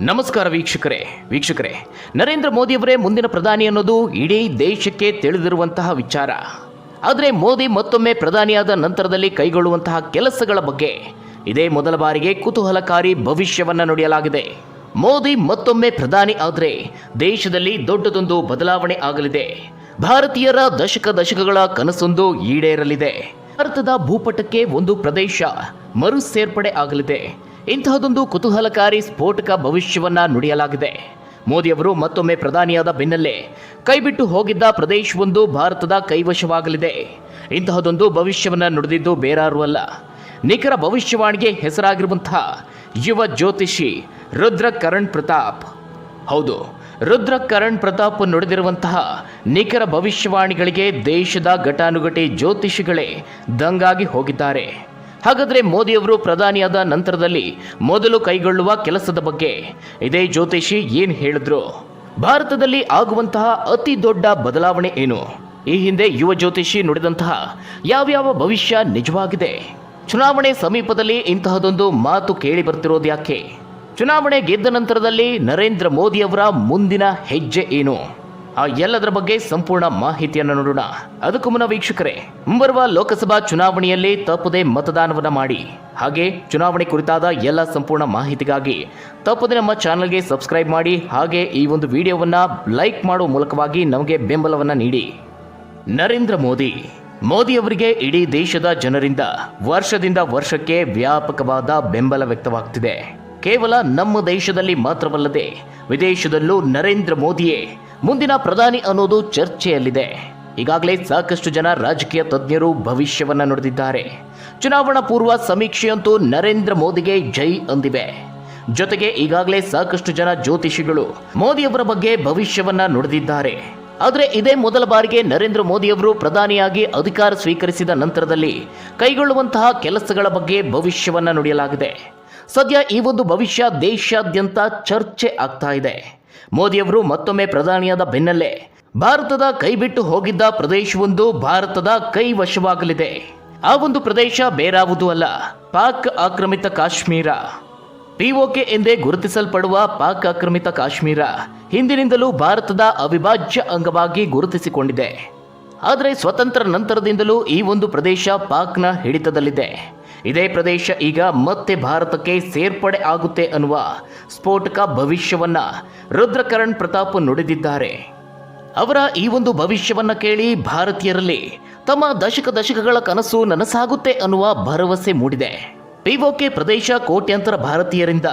ನಮಸ್ಕಾರ ವೀಕ್ಷಕರೇ. ವೀಕ್ಷಕರೇ, ನರೇಂದ್ರ ಮೋದಿಯವರೇ ಮುಂದಿನ ಪ್ರಧಾನಿ ಅನ್ನೋದು ಇಡೀ ದೇಶಕ್ಕೆ ತಿಳಿದಿರುವಂತಹ ವಿಚಾರ. ಆದರೆ ಮೋದಿ ಮತ್ತೊಮ್ಮೆ ಪ್ರಧಾನಿಯಾದ ನಂತರದಲ್ಲಿ ಕೈಗೊಳ್ಳುವಂತಹ ಕೆಲಸಗಳ ಬಗ್ಗೆ ಇದೇ ಮೊದಲ ಬಾರಿಗೆ ಕುತೂಹಲಕಾರಿ ಭವಿಷ್ಯವನ್ನು ನುಡಿಯಲಾಗಿದೆ. ಮೋದಿ ಮತ್ತೊಮ್ಮೆ ಪ್ರಧಾನಿ ಆದರೆ ದೇಶದಲ್ಲಿ ದೊಡ್ಡದೊಂದು ಬದಲಾವಣೆ ಆಗಲಿದೆ. ಭಾರತೀಯರ ದಶಕ ದಶಕಗಳ ಕನಸೊಂದು ಈಡೇರಲಿದೆ. ಭಾರತದ ಭೂಪಟಕ್ಕೆ ಒಂದು ಪ್ರದೇಶ ಮರು ಸೇರ್ಪಡೆ ಆಗಲಿದೆ. ಇಂತಹದೊಂದು ಕುತೂಹಲಕಾರಿ ಸ್ಫೋಟಕ ಭವಿಷ್ಯವನ್ನು ನುಡಿಯಲಾಗಿದೆ. ಮೋದಿಯವರು ಮತ್ತೊಮ್ಮೆ ಪ್ರಧಾನಿಯಾದ ಬೆನ್ನಲ್ಲೇ ಕೈಬಿಟ್ಟು ಹೋಗಿದ್ದ ಪ್ರದೇಶವೊಂದು ಭಾರತದ ಕೈವಶವಾಗಲಿದೆ. ಇಂತಹದೊಂದು ಭವಿಷ್ಯವನ್ನು ನುಡಿದಿದ್ದು ಬೇರಾರೂ ಅಲ್ಲ. ನಿಖರ ಭವಿಷ್ಯವಾಣಿಗೆ ಹೆಸರಾಗಿರುವಂತಹ ಯುವ ಜ್ಯೋತಿಷಿ ರುದ್ರ ಕರಣ್ ಪ್ರತಾಪ್. ಹೌದು ರುದ್ರ ಕರಣ್ ಪ್ರತಾಪ್ ನುಡಿದಿರುವಂತಹ ನಿಖರ ಭವಿಷ್ಯವಾಣಿಗಳಿಗೆ ದೇಶದ ಘಟಾನುಘಟಿ ಜ್ಯೋತಿಷಿಗಳೇ ದಂಗಾಗಿ ಹೋಗಿದ್ದಾರೆ. ಹಾಗಾದರೆ ಮೋದಿಯವರು ಪ್ರಧಾನಿಯಾದ ನಂತರದಲ್ಲಿ ಮೊದಲು ಕೈಗೊಳ್ಳುವ ಕೆಲಸದ ಬಗ್ಗೆ ಇದೇ ಜ್ಯೋತಿಷಿ ಏನು ಹೇಳಿದ್ರು? ಭಾರತದಲ್ಲಿ ಆಗುವಂತಹ ಅತಿ ದೊಡ್ಡ ಬದಲಾವಣೆ ಏನು? ಈ ಹಿಂದೆ ಯುವ ಜ್ಯೋತಿಷಿ ನುಡಿದಂತಹ ಯಾವ್ಯಾವ ಭವಿಷ್ಯ ನಿಜವಾಗಿದೆ? ಚುನಾವಣೆ ಸಮೀಪದಲ್ಲಿ ಇಂತಹದೊಂದು ಮಾತು ಕೇಳಿ ಬರ್ತಿರೋದು ಯಾಕೆ? ಚುನಾವಣೆ ಗೆದ್ದ ನಂತರದಲ್ಲಿ ನರೇಂದ್ರ ಮೋದಿಯವರ ಮುಂದಿನ ಹೆಜ್ಜೆ ಏನು? ಆ ಎಲ್ಲದರ ಬಗ್ಗೆ ಸಂಪೂರ್ಣ ಮಾಹಿತಿಯನ್ನು ನೋಡೋಣ. ಅದಕ್ಕೂ ಮುನ್ನ ವೀಕ್ಷಕರೇ, ಮುಂಬರುವ ಲೋಕಸಭಾ ಚುನಾವಣೆಯಲ್ಲಿ ತಪ್ಪದೇ ಮತದಾನವನ್ನು ಮಾಡಿ. ಹಾಗೆ ಚುನಾವಣೆ ಕುರಿತಾದ ಎಲ್ಲ ಸಂಪೂರ್ಣ ಮಾಹಿತಿಗಾಗಿ ತಪ್ಪದೆ ನಮ್ಮ ಚಾನಲ್ಗೆ ಸಬ್ಸ್ಕ್ರೈಬ್ ಮಾಡಿ, ಹಾಗೆ ಈ ಒಂದು ವಿಡಿಯೋವನ್ನು ಲೈಕ್ ಮಾಡುವ ಮೂಲಕವಾಗಿ ನಮಗೆ ಬೆಂಬಲವನ್ನು ನೀಡಿ. ನರೇಂದ್ರ ಮೋದಿ. ಮೋದಿಯವರಿಗೆ ಇಡೀ ದೇಶದ ಜನರಿಂದ ವರ್ಷದಿಂದ ವರ್ಷಕ್ಕೆ ವ್ಯಾಪಕವಾದ ಬೆಂಬಲ ವ್ಯಕ್ತವಾಗ್ತಿದೆ. ಕೇವಲ ನಮ್ಮ ದೇಶದಲ್ಲಿ ಮಾತ್ರವಲ್ಲದೆ ವಿದೇಶದಲ್ಲೂ ನರೇಂದ್ರ ಮೋದಿಯೇ ಮುಂದಿನ ಪ್ರಧಾನಿ ಅನ್ನೋದು ಚರ್ಚೆಯಲ್ಲಿದೆ. ಈಗಾಗಲೇ ಸಾಕಷ್ಟು ಜನ ರಾಜಕೀಯ ತಜ್ಞರು ಭವಿಷ್ಯವನ್ನ ನುಡಿದಿದ್ದಾರೆ. ಚುನಾವಣಾ ಪೂರ್ವ ಸಮೀಕ್ಷೆಯಂತೂ ನರೇಂದ್ರ ಮೋದಿಗೆ ಜೈ ಅಂದಿವೆ. ಜೊತೆಗೆ ಈಗಾಗಲೇ ಸಾಕಷ್ಟು ಜನ ಜ್ಯೋತಿಷಿಗಳು ಮೋದಿಯವರ ಬಗ್ಗೆ ಭವಿಷ್ಯವನ್ನ ನುಡಿದಿದ್ದಾರೆ. ಆದರೆ ಇದೇ ಮೊದಲ ಬಾರಿಗೆ ನರೇಂದ್ರ ಮೋದಿಯವರು ಪ್ರಧಾನಿಯಾಗಿ ಅಧಿಕಾರ ಸ್ವೀಕರಿಸಿದ ನಂತರದಲ್ಲಿ ಕೈಗೊಳ್ಳುವಂತಹ ಕೆಲಸಗಳ ಬಗ್ಗೆ ಭವಿಷ್ಯವನ್ನ ನುಡಿಯಲಾಗಿದೆ. ಸದ್ಯ ಈ ಒಂದು ಭವಿಷ್ಯ ದೇಶಾದ್ಯಂತ ಚರ್ಚೆ ಆಗ್ತಾ ಇದೆ. ಮೋದಿಯವರು ಮತ್ತೊಮ್ಮೆ ಪ್ರಧಾನಿಯಾದ ಬೆನ್ನಲ್ಲೇ ಭಾರತದ ಕೈಬಿಟ್ಟು ಹೋಗಿದ್ದ ಪ್ರದೇಶವೊಂದು ಭಾರತದ ಕೈ ವಶವಾಗಲಿದೆ ಆ ಒಂದು ಪ್ರದೇಶ ಬೇರಾವುದೂ ಅಲ್ಲ, ಪಾಕ್ ಆಕ್ರಮಿತ ಕಾಶ್ಮೀರ. ಪಿಒಕೆ ಎಂದೇ ಗುರುತಿಸಲ್ಪಡುವ ಪಾಕ್ ಆಕ್ರಮಿತ ಕಾಶ್ಮೀರ ಹಿಂದಿನಿಂದಲೂ ಭಾರತದ ಅವಿಭಾಜ್ಯ ಅಂಗವಾಗಿ ಗುರುತಿಸಿಕೊಂಡಿದೆ. ಆದರೆ ಸ್ವತಂತ್ರ ನಂತರದಿಂದಲೂ ಈ ಒಂದು ಪ್ರದೇಶ ಪಾಕ್ನ ಹಿಡಿತದಲ್ಲಿದೆ. ಇದೇ ಪ್ರದೇಶ ಈಗ ಮತ್ತೆ ಭಾರತಕ್ಕೆ ಸೇರ್ಪಡೆ ಆಗುತ್ತೆ ಅನ್ನುವ ಸ್ಫೋಟಕ ಭವಿಷ್ಯವನ್ನ ರುದ್ರಕರಣ್ ಪ್ರತಾಪ್ ನುಡಿದಿದ್ದಾರೆ. ಅವರ ಈ ಒಂದು ಭವಿಷ್ಯವನ್ನ ಕೇಳಿ ಭಾರತೀಯರಲ್ಲಿ ತಮ್ಮ ದಶಕ ದಶಕಗಳ ಕನಸು ನನಸಾಗುತ್ತೆ ಅನ್ನುವ ಭರವಸೆ ಮೂಡಿದೆ. ಪಿಒಕೆ ಪ್ರದೇಶ ಕೋಟ್ಯಾಂತರ ಭಾರತೀಯರಿಂದ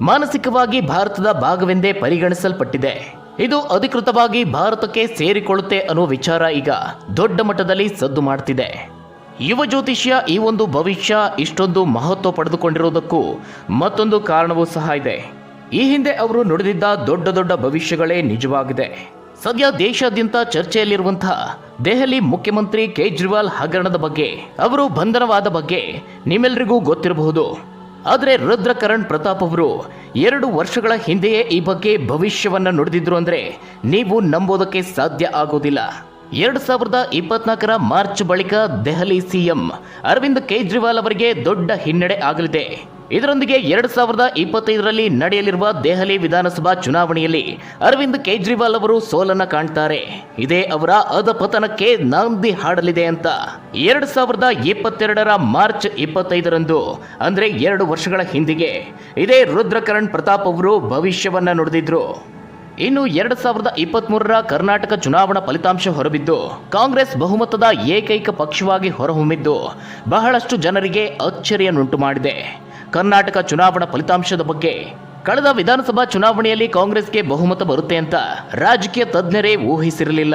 ಮಾನಸಿಕವಾಗಿ ಭಾರತದ ಭಾಗವೆಂದೇ ಪರಿಗಣಿಸಲ್ಪಟ್ಟಿದೆ. ಇದು ಅಧಿಕೃತವಾಗಿ ಭಾರತಕ್ಕೆ ಸೇರಿಕೊಳ್ಳುತ್ತೆ ಅನ್ನುವ ವಿಚಾರ ಈಗ ದೊಡ್ಡ ಮಟ್ಟದಲ್ಲಿ ಸದ್ದು ಮಾಡ್ತಿದೆ. ಯುವ ಜ್ಯೋತಿಷ್ಯ ಈ ಒಂದು ಭವಿಷ್ಯ ಇಷ್ಟೊಂದು ಮಹತ್ವ ಪಡೆದುಕೊಂಡಿರುವುದಕ್ಕೂ ಮತ್ತೊಂದು ಕಾರಣವೂ ಸಹ ಇದೆ. ಈ ಹಿಂದೆ ಅವರು ನುಡಿದಿದ್ದ ದೊಡ್ಡ ದೊಡ್ಡ ಭವಿಷ್ಯಗಳೇ ನಿಜವಾಗಿದೆ. ಸದ್ಯ ದೇಶಾದ್ಯಂತ ಚರ್ಚೆಯಲ್ಲಿರುವಂತಹ ದೆಹಲಿ ಮುಖ್ಯಮಂತ್ರಿ ಕೇಜ್ರಿವಾಲ್ ಹಗರಣದ ಬಗ್ಗೆ, ಅವರು ಬಂಧನವಾದ ಬಗ್ಗೆ ನಿಮ್ಮೆಲ್ಲರಿಗೂ ಗೊತ್ತಿರಬಹುದು. ಆದರೆ ರುದ್ರಕರಣ್ ಪ್ರತಾಪ್ ಅವರು ಎರಡು ವರ್ಷಗಳ ಹಿಂದೆಯೇ ಈ ಬಗ್ಗೆ ಭವಿಷ್ಯವನ್ನು ನುಡಿದಿದ್ರು ಅಂದರೆ ನೀವು ನಂಬೋದಕ್ಕೆ ಸಾಧ್ಯ ಆಗೋದಿಲ್ಲ. ಎರಡು ಸಾವಿರದ ಇಪ್ಪತ್ನಾಲ್ಕರ ಮಾರ್ಚ್ ಬಳಿಕ ದೆಹಲಿ ಸಿಎಂ ಅರವಿಂದ್ ಕೇಜ್ರಿವಾಲ್ ಅವರಿಗೆ ದೊಡ್ಡ ಹಿನ್ನಡೆ ಆಗಲಿದೆ. ಇದರೊಂದಿಗೆ ಎರಡು ಸಾವಿರದ ಇಪ್ಪತ್ತೈದರಲ್ಲಿ ನಡೆಯಲಿರುವ ದೆಹಲಿ ವಿಧಾನಸಭಾ ಚುನಾವಣೆಯಲ್ಲಿ ಅರವಿಂದ್ ಕೇಜ್ರಿವಾಲ್ ಅವರು ಸೋಲನ್ನ ಕಾಣ್ತಾರೆ. ಇದೇ ಅವರ ಅಧಪತನಕ್ಕೆ ನಾಂದಿ ಹಾಡಲಿದೆ ಅಂತ. ಎರಡು ಸಾವಿರದ ಇಪ್ಪತ್ತೆರಡರ ಮಾರ್ಚ್ ಇಪ್ಪತ್ತೈದರಂದು, ಅಂದ್ರೆ ಎರಡು ವರ್ಷಗಳ ಹಿಂದಿಗೆ, ಇದೇ ರುದ್ರಕರಣ್ ಪ್ರತಾಪ್ ಅವರು ಭವಿಷ್ಯವನ್ನ ನುಡಿದಿದ್ರು. ಇನ್ನು ಎರಡ್ ಸಾವಿರದ ಇಪ್ಪತ್ಮೂರರ ಕರ್ನಾಟಕ ಚುನಾವಣಾ ಫಲಿತಾಂಶ ಹೊರಬಿದ್ದು, ಕಾಂಗ್ರೆಸ್ ಬಹುಮತದ ಏಕೈಕ ಪಕ್ಷವಾಗಿ ಹೊರಹೊಮ್ಮಿದ್ದು, ಬಹಳಷ್ಟು ಜನರಿಗೆ ಅಚ್ಚರಿಯನ್ನುಂಟು ಮಾಡಿದೆ. ಕರ್ನಾಟಕ ಚುನಾವಣಾ ಫಲಿತಾಂಶದ ಬಗ್ಗೆ, ಕಳೆದ ವಿಧಾನಸಭಾ ಚುನಾವಣೆಯಲ್ಲಿ ಕಾಂಗ್ರೆಸ್ಗೆ ಬಹುಮತ ಬರುತ್ತೆ ಅಂತ ರಾಜಕೀಯ ತಜ್ಞರೇ ಊಹಿಸಿರಲಿಲ್ಲ.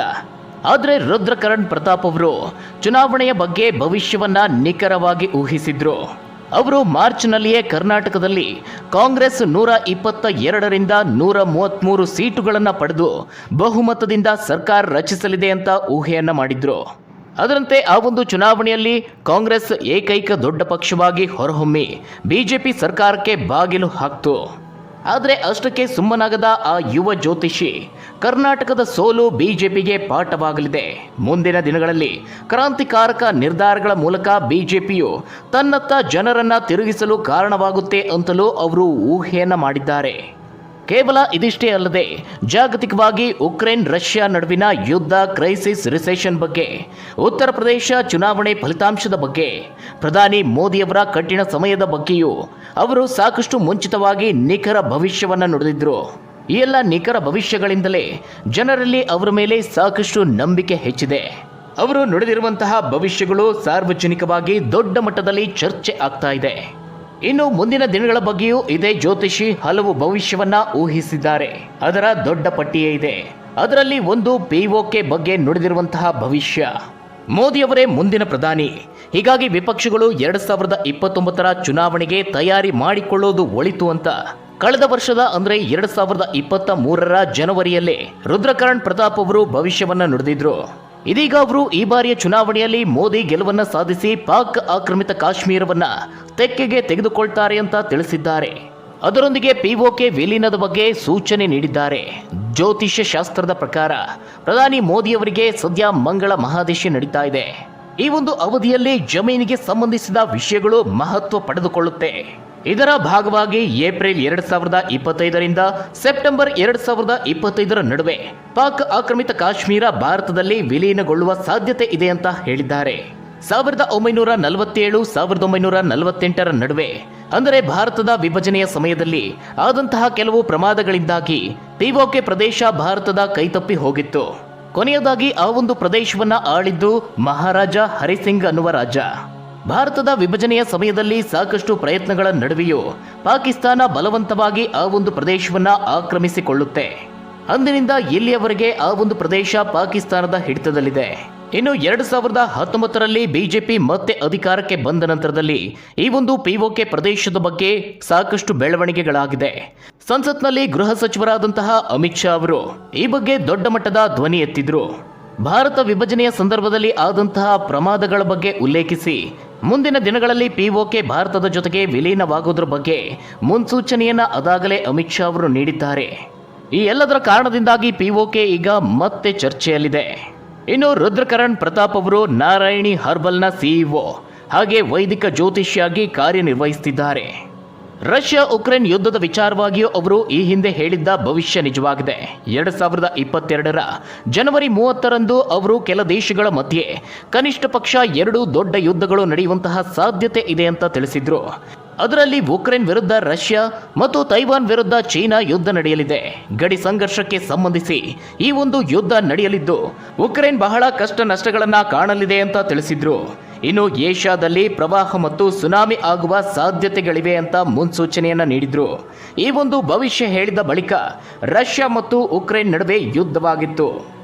ಆದರೆ ರುದ್ರಕರಣ್ ಪ್ರತಾಪ್ ಅವರು, ಚುನಾವಣೆಯ ಬಗ್ಗೆ ಭವಿಷ್ಯವನ್ನ ನಿಖರವಾಗಿ ಊಹಿಸಿದ್ರು. ಅವರು ಮಾರ್ಚ್ನಲ್ಲಿಯೇ ಕರ್ನಾಟಕದಲ್ಲಿ ಕಾಂಗ್ರೆಸ್ ನೂರ ಇಪ್ಪತ್ತ ಎರಡರಿಂದ ನೂರ ಮೂವತ್ತ್ಮೂರು ಸೀಟುಗಳನ್ನು ಪಡೆದು ಬಹುಮತದಿಂದ ಸರ್ಕಾರ ರಚಿಸಲಿದೆ ಅಂತ ಊಹೆಯನ್ನು ಮಾಡಿದ್ರು. ಅದರಂತೆ ಆ ಒಂದು ಚುನಾವಣೆಯಲ್ಲಿ ಕಾಂಗ್ರೆಸ್ ಏಕೈಕ ದೊಡ್ಡ ಪಕ್ಷವಾಗಿ ಹೊರಹೊಮ್ಮಿ ಬಿಜೆಪಿ ಸರ್ಕಾರಕ್ಕೆ ಬಾಗಿಲು ಹಾಕ್ತು. ಆದರೆ ಅಷ್ಟಕ್ಕೆ ಸುಮ್ಮನಾಗದ ಆ ಯುವ ಜ್ಯೋತಿಷಿ, ಕರ್ನಾಟಕದ ಸೋಲು ಬಿಜೆಪಿಗೆ ಪಾಠವಾಗಲಿದೆ. ಮುಂದಿನ ದಿನಗಳಲ್ಲಿ ಕ್ರಾಂತಿಕಾರಕ ನಿರ್ಧಾರಗಳ ಮೂಲಕ ಬಿಜೆಪಿಯು ತನ್ನತ್ತ ಜನರನ್ನ ತಿರುಗಿಸಲು ಕಾರಣವಾಗುತ್ತೆ ಅಂತಲೂ ಅವರು ಊಹೆಯನ್ನ ಮಾಡಿದ್ದಾರೆ. ಕೇವಲ ಇದಿಷ್ಟೇ ಅಲ್ಲದೆ ಜಾಗತಿಕವಾಗಿ ಉಕ್ರೇನ್ ರಷ್ಯಾ ನಡುವಿನ ಯುದ್ಧ ಕ್ರೈಸಿಸ್ ರಿಸೆಷನ್ ಬಗ್ಗೆ, ಉತ್ತರ ಪ್ರದೇಶ ಚುನಾವಣೆ ಫಲಿತಾಂಶದ ಬಗ್ಗೆ, ಪ್ರಧಾನಿ ಮೋದಿಯವರ ಕಠಿಣ ಸಮಯದ ಬಗ್ಗೆಯೂ ಅವರು ಸಾಕಷ್ಟು ಮುಂಚಿತವಾಗಿ ನಿಖರ ಭವಿಷ್ಯವನ್ನು ನುಡಿದಿದ್ದರು ಈ ಎಲ್ಲ ನಿಖರ ಭವಿಷ್ಯಗಳಿಂದಲೇ ಜನರಲ್ಲಿ ಅವರ ಮೇಲೆ ಸಾಕಷ್ಟು ನಂಬಿಕೆ ಹೆಚ್ಚಿದೆ. ಅವರು ನುಡಿದಿರುವಂತಹ ಭವಿಷ್ಯಗಳು ಸಾರ್ವಜನಿಕವಾಗಿ ದೊಡ್ಡ ಮಟ್ಟದಲ್ಲಿ ಚರ್ಚೆ ಆಗ್ತಾ ಇದೆ. ಇನ್ನು ಮುಂದಿನ ದಿನಗಳ ಬಗ್ಗೆಯೂ ಇದೇ ಜ್ಯೋತಿಷಿ ಹಲವು ಭವಿಷ್ಯವನ್ನ ಊಹಿಸಿದ್ದಾರೆ. ಅದರ ದೊಡ್ಡ ಪಟ್ಟಿಯೇ ಇದೆ. ಅದರಲ್ಲಿ ಒಂದು ಪಿಒಕೆ ಬಗ್ಗೆ ನುಡಿದಿರುವಂತಹ ಭವಿಷ್ಯ. ಮೋದಿಯವರೇ ಮುಂದಿನ ಪ್ರಧಾನಿ. ಹೀಗಾಗಿ ವಿಪಕ್ಷಗಳು ಎರಡ್ ಸಾವಿರದ ಇಪ್ಪತ್ತೊಂಬತ್ತರ ಚುನಾವಣೆಗೆ ತಯಾರಿ ಮಾಡಿಕೊಳ್ಳೋದು ಒಳಿತು ಅಂತ. ಕಳೆದ ವರ್ಷದ ಅಂದ್ರೆ ಎರಡ್ ಸಾವಿರದ ಇಪ್ಪತ್ತ ಮೂರರ ಜನವರಿಯಲ್ಲೇ ರುದ್ರಕರಣ್ ಪ್ರತಾಪ್ ಅವರು ಭವಿಷ್ಯವನ್ನ ನುಡಿದಿದ್ರು. ಇದೀಗ ಅವರು ಈ ಬಾರಿಯ ಚುನಾವಣೆಯಲ್ಲಿ ಮೋದಿ ಗೆಲುವನ್ನ ಸಾಧಿಸಿ ಪಾಕ್ ಆಕ್ರಮಿತ ಕಾಶ್ಮೀರವನ್ನ ತೆಕ್ಕೆಗೆ ತೆಗೆದುಕೊಳ್ತಾರೆ ಅಂತ ತಿಳಿಸಿದ್ದಾರೆ. ಅದರೊಂದಿಗೆ ಪಿಒಕೆ ವಿಲೀನದ ಬಗ್ಗೆ ಸೂಚನೆ ನೀಡಿದ್ದಾರೆ. ಜ್ಯೋತಿಷ್ಯ ಶಾಸ್ತ್ರದ ಪ್ರಕಾರ ಪ್ರಧಾನಿ ಮೋದಿಯವರಿಗೆ ಸದ್ಯ ಮಂಗಳ ಮಹಾದೇಶಿ ನಡೀತಾ ಇದೆ. ಈ ಒಂದು ಅವಧಿಯಲ್ಲಿ ಜಮೀನಿಗೆ ಸಂಬಂಧಿಸಿದ ವಿಷಯಗಳು ಮಹತ್ವ ಪಡೆದುಕೊಳ್ಳುತ್ತೆ. ಇದರ ಭಾಗವಾಗಿ ಏಪ್ರಿಲ್ ಎರಡ್ ಸಾವಿರದ ಇಪ್ಪತ್ತೈದರಿಂದ ಸೆಪ್ಟೆಂಬರ್ ಎರಡ್ ಸಾವಿರದ ಇಪ್ಪತ್ತೈದರ ನಡುವೆ ಪಾಕ್ ಆಕ್ರಮಿತ ಕಾಶ್ಮೀರ ಭಾರತದಲ್ಲಿ ವಿಲೀನಗೊಳ್ಳುವ ಸಾಧ್ಯತೆ ಇದೆ ಅಂತ ಹೇಳಿದ್ದಾರೆ. ಸಾವಿರದ ಒಂಬೈನೂರ ನಲವತ್ತೇಳು, ಸಾವಿರದ ಒಂಬೈನೂರ ನಲವತ್ತೆಂಟರ ನಡುವೆ, ಅಂದರೆ ಭಾರತದ ವಿಭಜನೆಯ ಸಮಯದಲ್ಲಿ ಆದಂತಹ ಕೆಲವು ಪ್ರಮಾದಗಳಿಂದಾಗಿ ಪಿಒಕೆ ಪ್ರದೇಶ ಭಾರತದ ಕೈತಪ್ಪಿ ಹೋಗಿತ್ತು. ಕೊನೆಯದಾಗಿ ಆ ಒಂದು ಪ್ರದೇಶವನ್ನ ಆಳಿದ್ದು ಮಹಾರಾಜ ಹರಿಸಿಂಗ್ ಅನ್ನುವ ರಾಜ. ಭಾರತದ ವಿಭಜನೆಯ ಸಮಯದಲ್ಲಿ ಸಾಕಷ್ಟು ಪ್ರಯತ್ನಗಳ ನಡುವೆಯೂ ಪಾಕಿಸ್ತಾನ ಬಲವಂತವಾಗಿ ಆ ಒಂದು ಪ್ರದೇಶವನ್ನ ಆಕ್ರಮಿಸಿಕೊಳ್ಳುತ್ತೆ. ಅಂದಿನಿಂದ ಇಲ್ಲಿಯವರೆಗೆ ಆ ಒಂದು ಪ್ರದೇಶ ಪಾಕಿಸ್ತಾನದ ಹಿಡಿತದಲ್ಲಿದೆ. ಇನ್ನು ಎರಡು ಸಾವಿರದ ಹತ್ತೊಂಬತ್ತರಲ್ಲಿ ಬಿಜೆಪಿ ಮತ್ತೆ ಅಧಿಕಾರಕ್ಕೆ ಬಂದ ನಂತರದಲ್ಲಿ ಈ ಒಂದು ಪಿಒಕೆ ಪ್ರದೇಶದ ಬಗ್ಗೆ ಸಾಕಷ್ಟು ಬೆಳವಣಿಗೆಗಳಾಗಿದೆ. ಸಂಸತ್ನಲ್ಲಿ ಗೃಹ ಸಚಿವರಾದಂತಹ ಅಮಿತ್ ಶಾ ಅವರು ಈ ಬಗ್ಗೆ ದೊಡ್ಡ ಮಟ್ಟದ ಧ್ವನಿ ಎತ್ತಿದ್ರು. ಭಾರತ ವಿಭಜನೆಯ ಸಂದರ್ಭದಲ್ಲಿ ಆದಂತಹ ಪ್ರಮಾದಗಳ ಬಗ್ಗೆ ಉಲ್ಲೇಖಿಸಿ, ಮುಂದಿನ ದಿನಗಳಲ್ಲಿ ಪಿಒಕೆ ಭಾರತದ ಜೊತೆಗೆ ವಿಲೀನವಾಗುವುದರ ಬಗ್ಗೆ ಮುನ್ಸೂಚನೆಯನ್ನ ಅದಾಗಲೇ ಅಮಿತ್ ಶಾ ಅವರು ನೀಡಿದ್ದಾರೆ. ಈ ಎಲ್ಲದರ ಕಾರಣದಿಂದಾಗಿ ಪಿಒಕೆ ಈಗ ಮತ್ತೆ ಚರ್ಚೆಯಲ್ಲಿದೆ. ಇನ್ನು ರುದ್ರಕರಣ್ ಪ್ರತಾಪ್ ಅವರು ನಾರಾಯಣಿ ಹರ್ಬಲ್ನ ಸಿಇಒ. ಹಾಗೆ ವೈದಿಕ ಜ್ಯೋತಿಷಿಯಾಗಿ ಕಾರ್ಯನಿರ್ವಹಿಸುತ್ತಿದ್ದಾರೆ ರಷ್ಯಾ ಉಕ್ರೇನ್ ಯುದ್ಧದ ವಿಚಾರವಾಗಿಯೂ ಅವರು ಈ ಹಿಂದೆ ಹೇಳಿದ್ದ ಭವಿಷ್ಯ ನಿಜವಾಗಿದೆ. ಎರಡು ಸಾವಿರದ ಇಪ್ಪತ್ತೆರಡರ ಜನವರಿ ಮೂವತ್ತರಂದು ಅವರು ಕೆಲ ದೇಶಗಳ ಮಧ್ಯೆ ಕನಿಷ್ಠ ಪಕ್ಷ ಎರಡು ದೊಡ್ಡ ಯುದ್ಧಗಳು ನಡೆಯುವಂತಹ ಸಾಧ್ಯತೆ ಇದೆ ಅಂತ ತಿಳಿಸಿದ್ರು. ಅದರಲ್ಲಿ ಉಕ್ರೇನ್ ವಿರುದ್ಧ ರಷ್ಯಾ ಮತ್ತು ತೈವಾನ್ ವಿರುದ್ಧ ಚೀನಾ ಯುದ್ಧ ನಡೆಯಲಿದೆ. ಗಡಿ ಸಂಘರ್ಷಕ್ಕೆ ಸಂಬಂಧಿಸಿ ಈ ಒಂದು ಯುದ್ಧ ನಡೆಯಲಿದ್ದು, ಉಕ್ರೇನ್ ಬಹಳ ಕಷ್ಟ ನಷ್ಟಗಳನ್ನ ಕಾಣಲಿದೆ ಅಂತ ತಿಳಿಸಿದ್ರು. ಇನ್ನು ಏಷ್ಯಾದಲ್ಲಿ ಪ್ರವಾಹ ಮತ್ತು ಸುನಾಮಿ ಆಗುವ ಸಾಧ್ಯತೆಗಳಿವೆ ಅಂತ ಮುನ್ಸೂಚನೆಯನ್ನ ನೀಡಿದ್ರು. ಈ ಒಂದು ಭವಿಷ್ಯ ಹೇಳಿದ ಬಳಿಕ ರಷ್ಯಾ ಮತ್ತು ಉಕ್ರೇನ್ ನಡುವೆ ಯುದ್ಧವಾಗಿತ್ತು.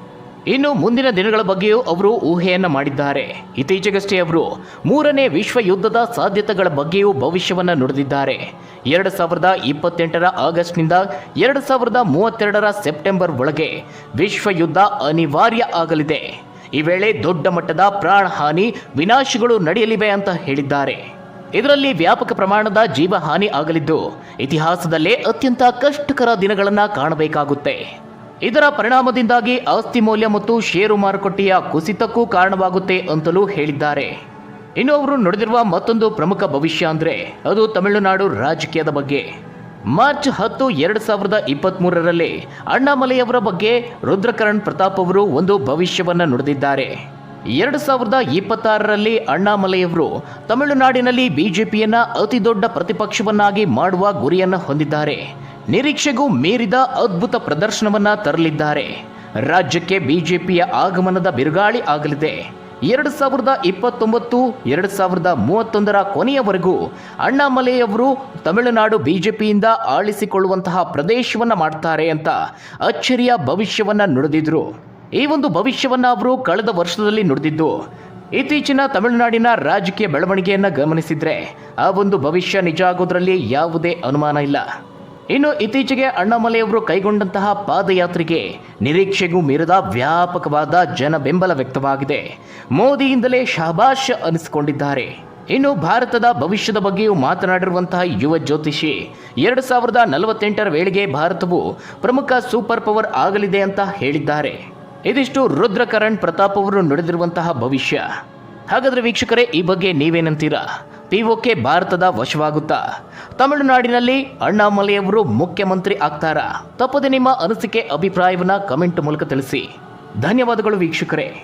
ಇನ್ನು ಮುಂದಿನ ದಿನಗಳ ಬಗ್ಗೆಯೂ ಅವರು ಊಹೆಯನ್ನು ಮಾಡಿದ್ದಾರೆ. ಇತ್ತೀಚೆಗಷ್ಟೇ ಅವರು ಮೂರನೇ ವಿಶ್ವ ಯುದ್ಧದ ಸಾಧ್ಯತೆಗಳ ಬಗ್ಗೆಯೂ ಭವಿಷ್ಯವನ್ನು ನುಡಿದಿದ್ದಾರೆ. ಎರಡು ಸಾವಿರದ ಇಪ್ಪತ್ತೆಂಟರ ಆಗಸ್ಟ್ನಿಂದ ಎರಡು ಸಾವಿರದ ಮೂವತ್ತೆರಡರ ಸೆಪ್ಟೆಂಬರ್ ಒಳಗೆ ವಿಶ್ವ ಯುದ್ಧ ಅನಿವಾರ್ಯ ಆಗಲಿದೆ. ಈ ವೇಳೆ ದೊಡ್ಡ ಮಟ್ಟದ ಪ್ರಾಣಹಾನಿ ವಿನಾಶಗಳು ನಡೆಯಲಿವೆ ಅಂತ ಹೇಳಿದ್ದಾರೆ. ಇದರಲ್ಲಿ ವ್ಯಾಪಕ ಪ್ರಮಾಣದ ಜೀವಹಾನಿ ಆಗಲಿದ್ದು ಇತಿಹಾಸದಲ್ಲೇ ಅತ್ಯಂತ ಕಷ್ಟಕರ ದಿನಗಳನ್ನು ಕಾಣಬೇಕಾಗುತ್ತೆ. ಇದರ ಪರಿಣಾಮದಿಂದಾಗಿ ಆಸ್ತಿ ಮೌಲ್ಯ ಮತ್ತು ಷೇರು ಮಾರುಕಟ್ಟೆಯ ಕುಸಿತಕ್ಕೂ ಕಾರಣವಾಗುತ್ತೆ ಅಂತಲೂ ಹೇಳಿದ್ದಾರೆ. ಇನ್ನು ಅವರು ನುಡಿದಿರುವ ಮತ್ತೊಂದು ಪ್ರಮುಖ ಭವಿಷ್ಯ ಅಂದರೆ ಅದು ತಮಿಳುನಾಡು ರಾಜಕೀಯದ ಬಗ್ಗೆ. ಮಾರ್ಚ್ ಹತ್ತು ಎರಡು ಸಾವಿರದ ಇಪ್ಪತ್ತ್ಮೂರರಲ್ಲಿ ಅಣ್ಣಾಮಲೆಯವರ ಬಗ್ಗೆ ರುದ್ರಕರಣ್ ಪ್ರತಾಪ್ ಅವರು ಒಂದು ಭವಿಷ್ಯವನ್ನು ನುಡಿದಿದ್ದಾರೆ. ಎರಡು ಸಾವಿರದ ಇಪ್ಪತ್ತಾರರಲ್ಲಿ ಅಣ್ಣಾಮಲೆಯವರು ತಮಿಳುನಾಡಿನಲ್ಲಿ ಬಿಜೆಪಿಯನ್ನ ಅತಿ ದೊಡ್ಡ ಪ್ರತಿಪಕ್ಷವನ್ನಾಗಿ ಮಾಡುವ ಗುರಿಯನ್ನು ಹೊಂದಿದ್ದಾರೆ. ನಿರೀಕ್ಷೆಗೂ ಮೀರಿದ ಅದ್ಭುತ ಪ್ರದರ್ಶನವನ್ನ ತರಲಿದ್ದಾರೆ. ರಾಜ್ಯಕ್ಕೆ ಬಿಜೆಪಿಯ ಆಗಮನದ ಬಿರುಗಾಳಿ ಆಗಲಿದೆ. ಎರಡು ಸಾವಿರದ ಇಪ್ಪತ್ತೊಂಬತ್ತು, ಎರಡು ಸಾವಿರದ ಮೂವತ್ತೊಂದರ ಕೊನೆಯವರೆಗೂ ಅಣ್ಣಾಮಲೆಯವರು ತಮಿಳುನಾಡು ಬಿಜೆಪಿಯಿಂದ ಆಳಿಸಿಕೊಳ್ಳುವಂತಹ ಪ್ರದೇಶವನ್ನು ಮಾಡ್ತಾರೆ ಅಂತ ಅಚ್ಚರಿಯ ಭವಿಷ್ಯವನ್ನು ನುಡಿದಿದ್ರು. ಈ ಒಂದು ಭವಿಷ್ಯವನ್ನು ಅವರು ಕಳೆದ ವರ್ಷದಲ್ಲಿ ನುಡಿದಿದ್ದು. ಇತ್ತೀಚಿನ ತಮಿಳುನಾಡಿನ ರಾಜಕೀಯ ಬೆಳವಣಿಗೆಯನ್ನು ಗಮನಿಸಿದ್ರೆ ಆ ಒಂದು ಭವಿಷ್ಯ ನಿಜ ಆಗೋದ್ರಲ್ಲಿ ಯಾವುದೇ ಅನುಮಾನ ಇಲ್ಲ. ಇನ್ನು ಇತ್ತೀಚೆಗೆ ಅಣ್ಣಾಮಲೆಯವರು ಕೈಗೊಂಡಂತಹ ಪಾದಯಾತ್ರೆಗೆ ನಿರೀಕ್ಷೆಗೂ ಮೀರಿದ ವ್ಯಾಪಕವಾದ ಜನ ಬೆಂಬಲ ವ್ಯಕ್ತವಾಗಿದೆ. ಮೋದಿಯಿಂದಲೇ ಶಹಬಾಷ್ ಅನಿಸಿಕೊಂಡಿದ್ದಾರೆ. ಇನ್ನು ಭಾರತದ ಭವಿಷ್ಯದ ಬಗ್ಗೆಯೂ ಮಾತನಾಡಿರುವಂತಹ ಯುವ ಜ್ಯೋತಿಷಿ, ಎರಡು ಸಾವಿರದ ನಲವತ್ತೆಂಟರ ವೇಳೆಗೆ ಭಾರತವು ಪ್ರಮುಖ ಸೂಪರ್ ಪವರ್ ಆಗಲಿದೆ ಅಂತ ಹೇಳಿದ್ದಾರೆ. ಇದಿಷ್ಟು ರುದ್ರಕರಣ್ ಪ್ರತಾಪ್ ಅವರು ನಡೆದಿರುವಂತಹ ಭವಿಷ್ಯ. ಹಾಗಾದ್ರೆ ವೀಕ್ಷಕರೇ, ಈ ಬಗ್ಗೆ ನೀವೇನಂತೀರಾ? ಪಿಒಕೆ ಭಾರತದ ವಶವಾಗುತ್ತಾ? ತಮಿಳುನಾಡಿನಲ್ಲಿ ಅಣ್ಣಾಮಲೆಯವರು ಮುಖ್ಯಮಂತ್ರಿ ಆಗ್ತಾರಾ? ತಪ್ಪದೆ ನಿಮ್ಮ ಅನಿಸಿಕೆ, ಅಭಿಪ್ರಾಯವನ್ನ ಕಮೆಂಟ್ ಮೂಲಕ ತಿಳಿಸಿ. ಧನ್ಯವಾದಗಳು ವೀಕ್ಷಕರೇ.